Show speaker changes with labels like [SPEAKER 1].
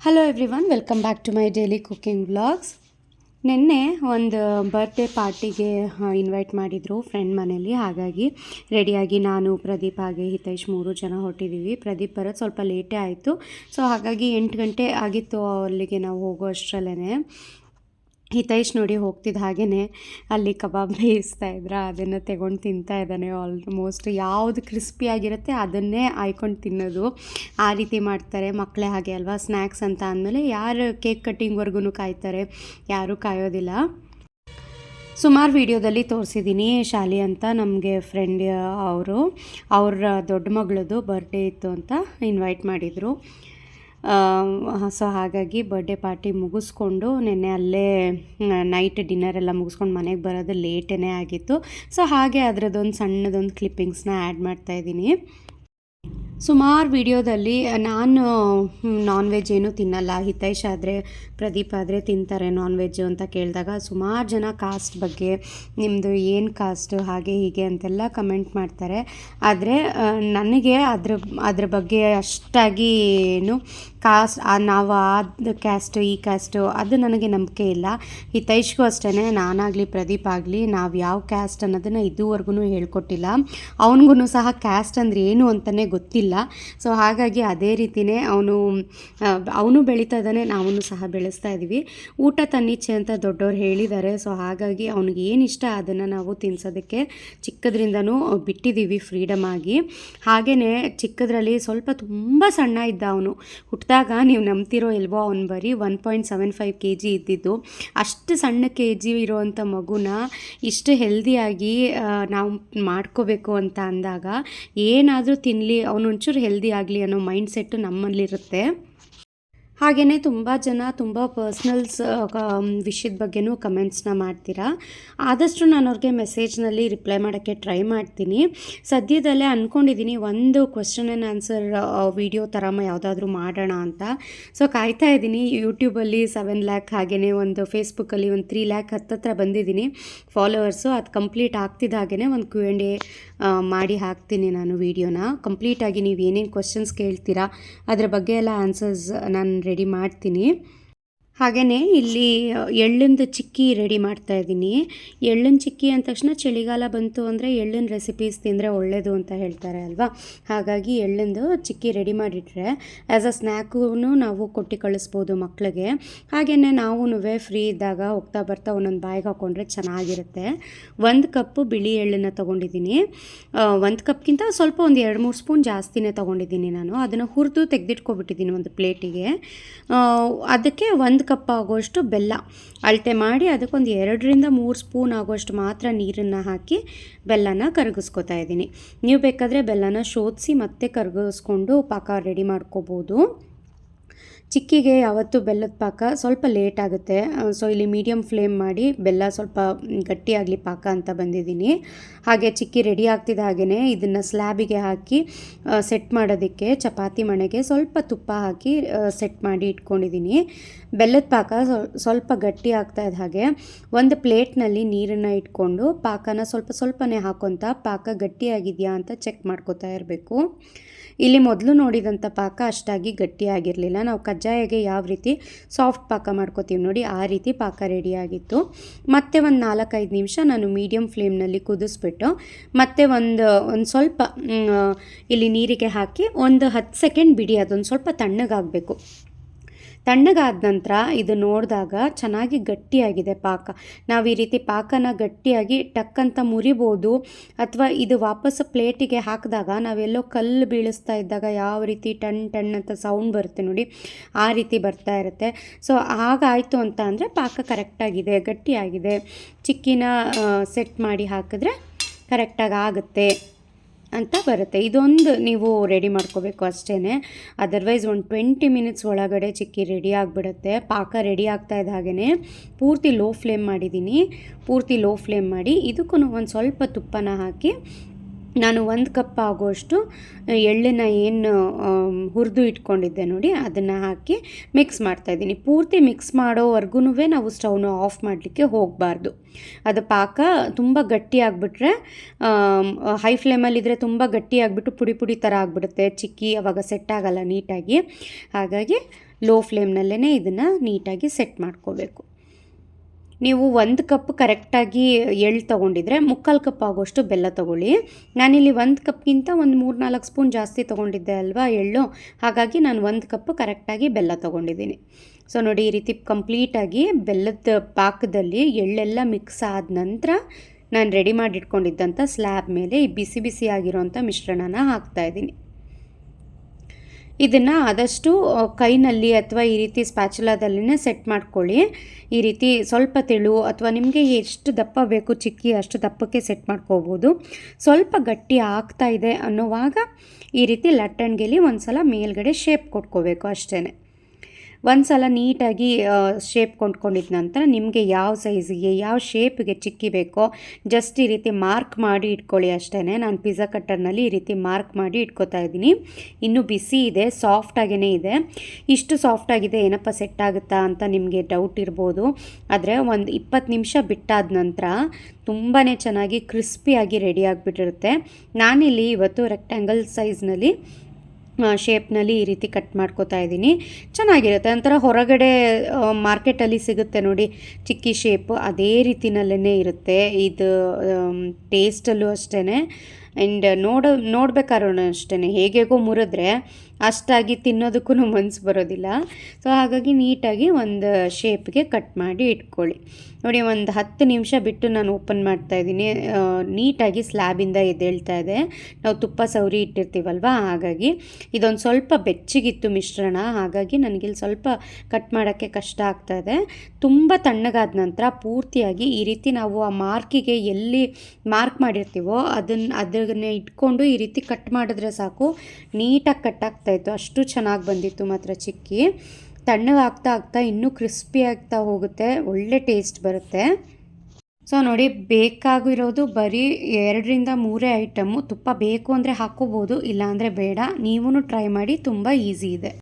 [SPEAKER 1] Hello everyone welcome back to my daily cooking vlogs ನಿನ್ನೆ ಒಂದು birthday ಪಾರ್ಟಿಗೆ invite ಮಾಡಿದರು ಫ್ರೆಂಡ್ ಮನೇಲಿ. ಹಾಗಾಗಿ ರೆಡಿಯಾಗಿ ನಾನು, ಪ್ರದೀಪ್ ಹಾಗೆ ಹಿತೈಶ್ ಮೂರು ಜನ ಹೊಟ್ಟಿದ್ದೀವಿ ಪ್ರದೀಪ್ ಬರೋದು ಸ್ವಲ್ಪ ಲೇಟೇ ಆಯಿತು. ಸೊ ಹಾಗಾಗಿ ಎಂಟು ಗಂಟೆ ಆಗಿತ್ತು ಅಲ್ಲಿಗೆ ನಾವು ಹೋಗೋ ಅಷ್ಟರಲ್ಲೇ ಹಿತೈಷ್ ನೋಡಿ ಹೋಗ್ತಿದ್ದ ಹಾಗೆಯೇ ಅಲ್ಲಿ ಕಬಾಬ್ ಬೇಯಿಸ್ತಾ ಇದ್ರ, ಅದನ್ನು ತಗೊಂಡು ತಿಂತಾ ಇದ್ದಾನೆ ಆಲ್ಮೋಸ್ಟ್ ಯಾವುದು ಕ್ರಿಸ್ಪಿಯಾಗಿರುತ್ತೆ ಅದನ್ನೇ ಆಯ್ಕೊಂಡು ತಿನ್ನೋದು. ಆ ರೀತಿ ಮಾಡ್ತಾರೆ ಮಕ್ಕಳೇ ಹಾಗೆ ಅಲ್ವಾ? ಸ್ನ್ಯಾಕ್ಸ್ ಅಂತ ಅಂದಮೇಲೆ ಯಾರು ಕೇಕ್ ಕಟ್ಟಿಂಗ್ವರೆಗೂ ಕಾಯ್ತಾರೆ, ಯಾರೂ ಕಾಯೋದಿಲ್ಲ. ಸುಮಾರು ವಿಡಿಯೋದಲ್ಲಿ ತೋರಿಸಿದ್ದೀನಿ ಶಾಲಿ ಅಂತ ನಮಗೆ ಫ್ರೆಂಡ್ ಅವರು. ಅವರ ದೊಡ್ಡ ಮಗಳದು ಬರ್ಡೇ ಇತ್ತು ಅಂತ ಇನ್ವೈಟ್ ಮಾಡಿದರು. ಸೊ ಹಾಗಾಗಿ ಬರ್ಡೇ ಪಾರ್ಟಿ ಮುಗಿಸ್ಕೊಂಡು ನಿನ್ನೆ ಅಲ್ಲೇ ನೈಟ್ ಡಿನ್ನರ್ ಎಲ್ಲ ಮುಗಿಸ್ಕೊಂಡು ಮನೆಗೆ ಬರೋದು ಲೇಟೇ ಆಗಿತ್ತು. ಸೊ ಹಾಗೆ ಅದರದ್ದೊಂದು ಸಣ್ಣದೊಂದು ಕ್ಲಿಪ್ಪಿಂಗ್ಸ್ನ ಆ್ಯಡ್ ಮಾಡ್ತಾಯಿದ್ದೀನಿ ಸುಮಾರು ವಿಡಿಯೋದಲ್ಲಿ ನಾನು ನಾನ್ ವೆಜ್ ಏನೂ ತಿನ್ನಲ್ಲ. ಹಿತೈಷ್ ಆದರೆ, ಪ್ರದೀಪ್ ಆದರೆ ತಿಂತಾರೆ ನಾನ್ ವೆಜ್ ಅಂತ ಕೇಳಿದಾಗ ಸುಮಾರು ಜನ ಕಾಸ್ಟ್ ಬಗ್ಗೆ ನಿಮ್ಮದು ಏನು ಕಾಸ್ಟ್ ಹಾಗೆ ಹೀಗೆ ಅಂತೆಲ್ಲ ಕಮೆಂಟ್ ಮಾಡ್ತಾರೆ. ಆದರೆ ನನಗೆ ಅದ್ರ ಅದ್ರ ಬಗ್ಗೆ ಅಷ್ಟಾಗಿ ಏನು ಕಾಸ್ಟ್ ನಾವು, ಆದ ಕ್ಯಾಸ್ಟು ಈ ಕ್ಯಾಸ್ಟು ಅದು ನನಗೆ ನಂಬಿಕೆ ಇಲ್ಲ. ಹಿತೈಷ್ಗೂ ಅಷ್ಟೇ ನಾನಾಗಲಿ, ಪ್ರದೀಪ್ ಆಗಲಿ, ನಾವು ಯಾವ ಕ್ಯಾಸ್ಟ್ ಅನ್ನೋದನ್ನು ಇದುವರೆಗೂ ಹೇಳ್ಕೊಟ್ಟಿಲ್ಲ. ಅವನಿಗೂ ಸಹ ಕ್ಯಾಸ್ಟ್ ಅಂದರೆ ಏನು ಅಂತಲೇ ಗೊತ್ತಿಲ್ಲ. ಸೊ ಹಾಗಾಗಿ ಅದೇ ರೀತಿಯೇ ಅವನು ಅವನು ಬೆಳೀತಾ ಇದ್ದಾನೆ ನಾವೂ ಸಹ ಬೆಳೆಸ್ತಾ ಇದ್ದೀವಿ ಊಟ ತನ್ನಿಚ್ಛೆ ಅಂತ ದೊಡ್ಡವ್ರು ಹೇಳಿದ್ದಾರೆ. ಸೊ ಹಾಗಾಗಿ ಅವ್ನಿಗೆ ಏನು ಇಷ್ಟ ಅದನ್ನು ನಾವು ತಿನ್ಸೋದಕ್ಕೆ ಚಿಕ್ಕದ್ರಿಂದನೂ ಬಿಟ್ಟಿದ್ದೀವಿ ಫ್ರೀಡಮ್ ಆಗಿ. ಹಾಗೆಯೇ ಚಿಕ್ಕದ್ರಲ್ಲಿ ಸ್ವಲ್ಪ ತುಂಬ ಸಣ್ಣ ಇದ್ದ ಅವನು ಹುಟ್ಟಿದಾಗ ನೀವು ನಂಬ್ತಿರೋ ಇಲ್ವೋ ಅವ್ನು ಬರೀ one point seven five K G ಇದ್ದಿದ್ದು. ಅಷ್ಟು ಸಣ್ಣ ಕೆ ಜಿ ಇರೋವಂಥ ಮಗುನ ಇಷ್ಟು ಹೆಲ್ದಿಯಾಗಿ ನಾವು ಮಾಡ್ಕೋಬೇಕು ಅಂತ ಅಂದಾಗ ಏನಾದರೂ ತಿನ್ನಲಿ ಅವನು ಒಂಚೂರು ಹೆಲ್ದಿ ಆಗಲಿ ಅನ್ನೋ ಮೈಂಡ್ ಸೆಟ್ಟು ನಮ್ಮಲ್ಲಿರುತ್ತೆ. ಹಾಗೆಯೇ ತುಂಬ ಜನ ತುಂಬ ಪರ್ಸ್ನಲ್ಸ್ ವಿಷಯದ ಬಗ್ಗೆನೂ ಕಮೆಂಟ್ಸ್ನ ಮಾಡ್ತೀರಾ? ಆದಷ್ಟು ನಾನು ಅವ್ರಿಗೆ ಮೆಸೇಜ್ನಲ್ಲಿ ರಿಪ್ಲೈ ಮಾಡೋಕ್ಕೆ ಟ್ರೈ ಮಾಡ್ತೀನಿ. ಸದ್ಯದಲ್ಲೇ ಅಂದ್ಕೊಂಡಿದ್ದೀನಿ ಒಂದು ಕ್ವಶನ್ ಆ್ಯಂಡ್ ಆನ್ಸರ್ ವಿಡಿಯೋ ಥರ ಯಾವುದಾದ್ರೂ ಮಾಡೋಣ ಅಂತ. ಸೊ ಕಾಯ್ತಾ ಇದ್ದೀನಿ ಯೂಟ್ಯೂಬಲ್ಲಿ ಸೆವೆನ್ ಲ್ಯಾಕ್ ಹಾಗೆಯೇ ಒಂದು ಫೇಸ್ಬುಕ್ಕಲ್ಲಿ ಒಂದು ತ್ರೀ ಲ್ಯಾಕ್ ಹತ್ತತ್ರ ಬಂದಿದ್ದೀನಿ ಫಾಲೋವರ್ಸು ಅದು ಕಂಪ್ಲೀಟ್ ಆಗ್ತಿದ್ದ ಹಾಗೆಯೇ ಒಂದು ಕ್ಯೂ ಆ್ಯಂಡ್ ಎ ಮಾಡಿ ಹಾಕ್ತೀನಿ ನಾನು ವೀಡಿಯೋನ. ಕಂಪ್ಲೀಟಾಗಿ ನೀವು ಏನೇನು ಕ್ವಶನ್ಸ್ ಕೇಳ್ತೀರಾ, ಅದರ ಬಗ್ಗೆ ಎಲ್ಲ ಆನ್ಸರ್ಸ್ ನಾನು ರೆಡಿ ಮಾಡ್ತೀನಿ. ಹಾಗೆಯೇ ಇಲ್ಲಿ ಎಳ್ಳಿಂದು ಚಿಕ್ಕಿ ರೆಡಿ ಮಾಡ್ತಾ ಇದ್ದೀನಿ. ಎಳ್ಳಿನ ಚಿಕ್ಕಿ ಅಂದ ತಕ್ಷಣ ಚಳಿಗಾಲ ಬಂತು ಅಂದರೆ ಎಳ್ಳಿನ ರೆಸಿಪೀಸ್ ತಿಂದರೆ ಒಳ್ಳೆಯದು ಅಂತ ಹೇಳ್ತಾರೆ ಅಲ್ವಾ? ಹಾಗಾಗಿ ಎಳ್ಳಿಂದು ಚಿಕ್ಕಿ ರೆಡಿ ಮಾಡಿಟ್ರೆ ಆ್ಯಸ್ ಅ ಸ್ನ್ಯಾಕೂ ನಾವು ಕೊಟ್ಟು ಕಳಿಸ್ಬೋದು ಮಕ್ಕಳಿಗೆ ಹಾಗೆಯೇ ನಾವು ಫ್ರೀ ಇದ್ದಾಗ ಹೋಗ್ತಾ ಬರ್ತಾ ಒಂದೊಂದು ಬಾಯಿಗೆ ಹಾಕ್ಕೊಂಡ್ರೆ ಚೆನ್ನಾಗಿರುತ್ತೆ. ಒಂದು ಕಪ್ಪು ಬಿಳಿ ಎಳ್ಳನ್ನು ತೊಗೊಂಡಿದ್ದೀನಿ. ಒಂದು ಕಪ್ಗಿಂತ ಸ್ವಲ್ಪ ಒಂದು ಎರಡು ಮೂರು ಸ್ಪೂನ್ ಜಾಸ್ತಿನೇ ತೊಗೊಂಡಿದ್ದೀನಿ ನಾನು. ಅದನ್ನು ಹುರಿದು ತೆಗೆದಿಟ್ಕೊಬಿಟ್ಟಿದ್ದೀನಿ ಒಂದು ಪ್ಲೇಟಿಗೆ ಅದಕ್ಕೆ ಒಂದು ಕಪ್ ಆಗೋಷ್ಟು ಬೆಲ್ಲ. ಅಳತೆ ಮಾಡಿ ಅದಕ್ಕೊಂದು ಎರಡರಿಂದ ಮೂರು ಸ್ಪೂನ್ ಆಗೋಷ್ಟು ಮಾತ್ರ ನೀರನ್ನು ಹಾಕಿ ಬೆಲ್ಲನ ಕರಗಿಸ್ಕೊತಾ ಇದ್ದೀನಿ. ನೀವು ಬೇಕಾದರೆ ಬೆಲ್ಲನ ಶೋಧಿಸಿ ಮತ್ತೆ ಕರಗಿಸ್ಕೊಂಡು ಪಾಕ ರೆಡಿ ಮಾಡ್ಕೋಬೋದು. ಚಿಕ್ಕಿಗೆ ಯಾವತ್ತು ಬೆಲ್ಲದ ಪಾಕ ಸ್ವಲ್ಪ ಲೇಟ್ ಆಗುತ್ತೆ. ಸೊ ಇಲ್ಲಿ ಮೀಡಿಯಮ್ ಫ್ಲೇಮ್ ಮಾಡಿ ಬೆಲ್ಲ ಸ್ವಲ್ಪ ಗಟ್ಟಿಯಾಗಲಿ ಪಾಕ ಅಂತ ಬಂದಿದ್ದೀನಿ. ಹಾಗೆ ಚಿಕ್ಕಿ ರೆಡಿ ಆಗ್ತಿದ್ದ ಹಾಗೆಯೇ ಇದನ್ನು ಸ್ಲ್ಯಾಬಿಗೆ ಹಾಕಿ ಸೆಟ್ ಮಾಡೋದಕ್ಕೆ ಚಪಾತಿ ಮಣೆಗೆ ಸ್ವಲ್ಪ ತುಪ್ಪ ಹಾಕಿ ಸೆಟ್ ಮಾಡಿ ಇಟ್ಕೊಂಡಿದ್ದೀನಿ. ಬೆಲ್ಲದ ಪಾಕ ಸ್ವಲ್ಪ ಗಟ್ಟಿ ಆಗ್ತಾ ಹಾಗೆ ಒಂದು ಪ್ಲೇಟ್ನಲ್ಲಿ ನೀರನ್ನು ಇಟ್ಕೊಂಡು ಪಾಕನ ಸ್ವಲ್ಪ ಸ್ವಲ್ಪನೇ ಹಾಕೊತ ಪಾಕ ಗಟ್ಟಿಯಾಗಿದೆಯಾ ಅಂತ ಚೆಕ್ ಮಾಡ್ಕೋತಾ ಇರಬೇಕು. ಇಲ್ಲಿ ಮೊದಲು ನೋಡಿದಂಥ ಪಾಕ ಅಷ್ಟಾಗಿ ಗಟ್ಟಿಯಾಗಿರಲಿಲ್ಲ. ನಾವು ಕಜ್ಜಾಯಗೆ ಯಾವ ರೀತಿ ಸಾಫ್ಟ್ ಪಾಕ ಮಾಡ್ಕೋತೀವಿ ನೋಡಿ, ಆ ರೀತಿ ಪಾಕ ರೆಡಿಯಾಗಿತ್ತು ಮತ್ತೆ ಒಂದು ನಾಲ್ಕೈದು ನಿಮಿಷ ನಾನು ಮೀಡಿಯಂ ಫ್ಲೇಮ್ನಲ್ಲಿ ಕುದಿಸ್ಬಿಟ್ಟು, ಮತ್ತೆ ಒಂದು ಒಂದು ಸ್ವಲ್ಪ ಇಲ್ಲಿ ನೀರಿಗೆ ಹಾಕಿ, ಒಂದು ಹತ್ತು ಸೆಕೆಂಡ್ ಬಿಡಿ, ಅದೊಂದು ಸ್ವಲ್ಪ ತಣ್ಣಗಾಗಬೇಕು. ತಣ್ಣಗಾದ ನಂತರ ಇದು ನೋಡಿದಾಗ ಚೆನ್ನಾಗಿ ಗಟ್ಟಿಯಾಗಿದೆ ಪಾಕ. ನಾವು ಈ ರೀತಿ ಪಾಕನ ಗಟ್ಟಿಯಾಗಿ ಟಕ್ಕಂತ ಮುರಿಬೋದು ಅಥವಾ ಇದು ವಾಪಸ್ ಪ್ಲೇಟಿಗೆ ಹಾಕಿದಾಗ ನಾವೆಲ್ಲೋ ಕಲ್ಲು ಬೀಳಿಸ್ತಾ ಇದ್ದಾಗ ಯಾವ ರೀತಿ ಟಣ್ ಟಣ್ ಅಂತ ಸೌಂಡ್ ಬರುತ್ತೆ ನೋಡಿ, ಆ ರೀತಿ ಬರ್ತಾ ಇರುತ್ತೆ. ಸೊ, ಹಾಗಾಯಿತು ಅಂತ ಅಂದರೆ ಪಾಕ ಕರೆಕ್ಟಾಗಿದೆ, ಗಟ್ಟಿಯಾಗಿದೆ. ಚಿಕ್ಕಿನ ಸೆಟ್ ಮಾಡಿ ಹಾಕಿದ್ರೆ ಕರೆಕ್ಟಾಗಿ ಆಗುತ್ತೆ. ಅಂತ ಬರುತ್ತೆ. ಇದೊಂದು ನೀವು ರೆಡಿ ಮಾಡ್ಕೋಬೇಕು ಅಷ್ಟೇ ಅದರ್ವೈಸ್ ಒಂದು ಟ್ವೆಂಟಿ ಮಿನಿಟ್ಸ್ ಒಳಗಡೆ ಚಿಕ್ಕಿ ರೆಡಿ ಆಗಿಬಿಡುತ್ತೆ. ಪಾಕ ರೆಡಿ ಆಗ್ತಾ ಇದ್ದ ಹಾಗೆಯೇ ಪೂರ್ತಿ ಲೋ ಫ್ಲೇಮ್ ಮಾಡಿದ್ದೀನಿ. ಪೂರ್ತಿ ಲೋ ಫ್ಲೇಮ್ ಮಾಡಿ ಇದಕ್ಕೂ ಒಂದು ಸ್ವಲ್ಪ ತುಪ್ಪನ ಹಾಕಿ ನಾನು ಒಂದು ಕಪ್ ಆಗೋಷ್ಟು ಎಳ್ಳನ್ನು ಏನು ಹುರಿದು ಇಟ್ಕೊಂಡಿದ್ದೆ ನೋಡಿ, ಅದನ್ನು ಹಾಕಿ ಮಿಕ್ಸ್ ಮಾಡ್ತಾಯಿದ್ದೀನಿ ಪೂರ್ತಿ ಮಿಕ್ಸ್ ಮಾಡೋವರೆಗೂ ನಾವು ಸ್ಟವ್ನ ಆಫ್ ಮಾಡಲಿಕ್ಕೆ ಹೋಗಬಾರ್ದು. ಅದು ಪಾಕ ತುಂಬ ಗಟ್ಟಿ ಆಗಿಬಿಟ್ರೆ ಹೈ ಫ್ಲೇಮಲ್ಲಿದ್ದರೆ ತುಂಬ ಗಟ್ಟಿ ಆಗಿಬಿಟ್ಟು ಪುಡಿ ಪುಡಿ ಥರ ಆಗಿಬಿಡುತ್ತೆ. ಚಿಕ್ಕಿ, ಅವಾಗ ಸೆಟ್ ಆಗಲ್ಲ ನೀಟಾಗಿ. ಹಾಗಾಗಿ ಲೋ ಫ್ಲೇಮ್ನಲ್ಲೇ ಇದನ್ನು ನೀಟಾಗಿ ಸೆಟ್ ಮಾಡ್ಕೋಬೇಕು. ನೀವು ಒಂದು ಕಪ್ ಕರೆಕ್ಟಾಗಿ ಎಳ್ಳು ತೊಗೊಂಡಿದ್ರೆ ಮುಕ್ಕಾಲು ಕಪ್ ಆಗೋಷ್ಟು ಬೆಲ್ಲ ತೊಗೊಳ್ಳಿ. ನಾನಿಲ್ಲಿ ಒಂದು ಕಪ್ಗಿಂತ ಒಂದು ಮೂರು ನಾಲ್ಕು ಸ್ಪೂನ್ ಜಾಸ್ತಿ ತೊಗೊಂಡಿದ್ದೆ ಅಲ್ವಾ ಎಳ್ಳು. ಹಾಗಾಗಿ ನಾನು ಒಂದು ಕಪ್ ಕರೆಕ್ಟಾಗಿ ಬೆಲ್ಲ ತೊಗೊಂಡಿದ್ದೀನಿ. ಸೊ ನೋಡಿ ಈ ರೀತಿ ಕಂಪ್ಲೀಟಾಗಿ ಬೆಲ್ಲದ ಪಾಕದಲ್ಲಿ ಎಳ್ಳೆಲ್ಲ ಮಿಕ್ಸ್ ಆದ ನಂತರ ನಾನು ರೆಡಿ ಮಾಡಿಟ್ಕೊಂಡಿದ್ದಂಥ ಸ್ಲ್ಯಾಬ್ ಮೇಲೆ ಈ ಬಿಸಿ ಬಿಸಿ ಆಗಿರೋಂಥ ಮಿಶ್ರಣನ ಹಾಕ್ತಾಯಿದ್ದೀನಿ ಇದನ್ನು ಆದಷ್ಟು ಕೈನಲ್ಲಿ ಅಥವಾ ಈ ರೀತಿ ಸ್ಪ್ಯಾಚುಲಾದಲ್ಲಿನೇ ಸೆಟ್ ಮಾಡ್ಕೊಳ್ಳಿ. ಈ ರೀತಿ ಸ್ವಲ್ಪ ತೆಳು ಅಥವಾ ನಿಮಗೆ ಎಷ್ಟು ದಪ್ಪ ಬೇಕು ಚಿಕ್ಕಿ ಅಷ್ಟು ದಪ್ಪಕ್ಕೆ ಸೆಟ್ ಮಾಡ್ಕೋಬೋದು. ಸ್ವಲ್ಪ ಗಟ್ಟಿ ಆಗ್ತಾ ಇದೆ ಅನ್ನೋವಾಗ ಈ ರೀತಿ ಲಟ್ಟಣಿಗೆಲಿ ಒಂದು ಸಲ ಮೇಲ್ಗಡೆ ಶೇಪ್ ಕೊಟ್ಕೋಬೇಕು ಅಷ್ಟೇ ಒಂದು ಸಲ ನೀಟಾಗಿ ಶೇಪ್ ಕೊಂಡ್ಕೊಂಡಿದ್ದ ನಂತರ ನಿಮಗೆ ಯಾವ ಸೈಜಿಗೆ ಯಾವ ಶೇಪ್ಗೆ ಚಿಕ್ಕಿ ಬೇಕೋ ಜಸ್ಟ್ ಈ ರೀತಿ ಮಾರ್ಕ್ ಮಾಡಿ ಇಟ್ಕೊಳ್ಳಿ ಅಷ್ಟೇ ನಾನು ಪಿಜ್ಜಾ ಕಟ್ಟರ್ನಲ್ಲಿ ಈ ರೀತಿ ಮಾರ್ಕ್ ಮಾಡಿ ಇಟ್ಕೋತಾ ಇದ್ದೀನಿ. ಇನ್ನೂ ಬಿಸಿ ಇದೆ ಸಾಫ್ಟಾಗೇ ಇದೆ. ಇಷ್ಟು ಸಾಫ್ಟಾಗಿದೆ ಏನಪ್ಪ ಸೆಟ್ ಆಗುತ್ತಾ ಅಂತ ನಿಮಗೆ ಡೌಟ್ ಇರ್ಬೋದು. ಆದರೆ ಒಂದು ಇಪ್ಪತ್ತು ನಿಮಿಷ ಬಿಟ್ಟಾದ ನಂತರ ತುಂಬಾ ಚೆನ್ನಾಗಿ ಕ್ರಿಸ್ಪಿಯಾಗಿ ರೆಡಿ ಆಗಿಬಿಟ್ಟಿರುತ್ತೆ. ನಾನಿಲ್ಲಿ ಇವತ್ತು ರೆಕ್ಟ್ಯಾಂಗಲ್ ಸೈಜ್ನಲ್ಲಿ ಶೇಪ್ನಲ್ಲಿ ಈ ರೀತಿ ಕಟ್ ಮಾಡ್ಕೋತಾ ಇದ್ದೀನಿ. ಚೆನ್ನಾಗಿರುತ್ತೆ. ಒಂಥರ ಹೊರಗಡೆ ಮಾರ್ಕೆಟಲ್ಲಿ ಸಿಗುತ್ತೆ ನೋಡಿ, ಚಿಕ್ಕಿ ಶೇಪ್ ಅದೇ ರೀತಿನಲ್ಲೇ ಇರುತ್ತೆ. ಇದು ಟೇಸ್ಟಲ್ಲೂ ಅಷ್ಟೇ ಆ್ಯಂಡ್ ನೋಡೋ ನೋಡ್ಬೇಕಾದ್ರೂ ಅಷ್ಟೇ ಹೇಗೆಗೋ ಮುರಿದ್ರೆ ಅಷ್ಟಾಗಿ ತಿನ್ನೋದಕ್ಕೂ ಮನಸ್ಸು ಬರೋದಿಲ್ಲ. ಸೊ ಹಾಗಾಗಿ ನೀಟಾಗಿ ಒಂದು ಶೇಪ್ಗೆ ಕಟ್ ಮಾಡಿ ಇಟ್ಕೊಳ್ಳಿ. ನೋಡಿ, ಒಂದು ಹತ್ತು ನಿಮಿಷ ಬಿಟ್ಟು ನಾನು ಓಪನ್ ಮಾಡ್ತಾ ಇದ್ದೀನಿ. ನೀಟಾಗಿ ಸ್ಲ್ಯಾಬಿಂದ ಎದ್ದೇಳ್ತಾ ಇದೆ. ನಾವು ತುಪ್ಪ ಸೌರಿ ಇಟ್ಟಿರ್ತೀವಲ್ವ? ಹಾಗಾಗಿ ಇದೊಂದು ಸ್ವಲ್ಪ ಬೆಚ್ಚಗಿತ್ತು ಮಿಶ್ರಣ. ಹಾಗಾಗಿ ನನಗಿಲ್ಲಿ ಸ್ವಲ್ಪ ಕಟ್ ಮಾಡೋಕ್ಕೆ ಕಷ್ಟ ಆಗ್ತಾ ಇದೆ. ತುಂಬ ತಣ್ಣಗಾದ ನಂತರ ಪೂರ್ತಿಯಾಗಿ ಈ ರೀತಿ ನಾವು ಆ ಮಾರ್ಕಿಗೆ ಎಲ್ಲಿ ಮಾರ್ಕ್ ಮಾಡಿರ್ತೀವೋ ಅದನ್ನು ಅದನ್ನೇ ಇಟ್ಕೊಂಡು ಈ ರೀತಿ ಕಟ್ ಮಾಡಿದ್ರೆ ಸಾಕು. ನೀಟಾಗಿ ಕಟ್ ಆಗ್ತಾ ಇತ್ತು. ಅಷ್ಟು ಚೆನ್ನಾಗಿ ಬಂದಿತ್ತು ಮಾತ್ರ ಚಿಕ್ಕಿ. ತಣ್ಣಗಾಗ್ತಾ ಆಗ್ತಾ ಇನ್ನೂ ಕ್ರಿಸ್ಪಿ ಆಗ್ತಾ ಹೋಗುತ್ತೆ. ಒಳ್ಳೆ ಟೇಸ್ಟ್ ಬರುತ್ತೆ. ಸೊ ನೋಡಿ, ಬೇಕಾಗಿರೋದು ಬರೀ ಎರಡರಿಂದ ಮೂರೇ ಐಟಮು ತುಪ್ಪ ಬೇಕು ಅಂದರೆ ಹಾಕ್ಕೋಬೋದು ಇಲ್ಲಾಂದರೆ ಬೇಡ. ನೀವೂ ಟ್ರೈ ಮಾಡಿ, ತುಂಬ ಈಸಿ ಇದೆ.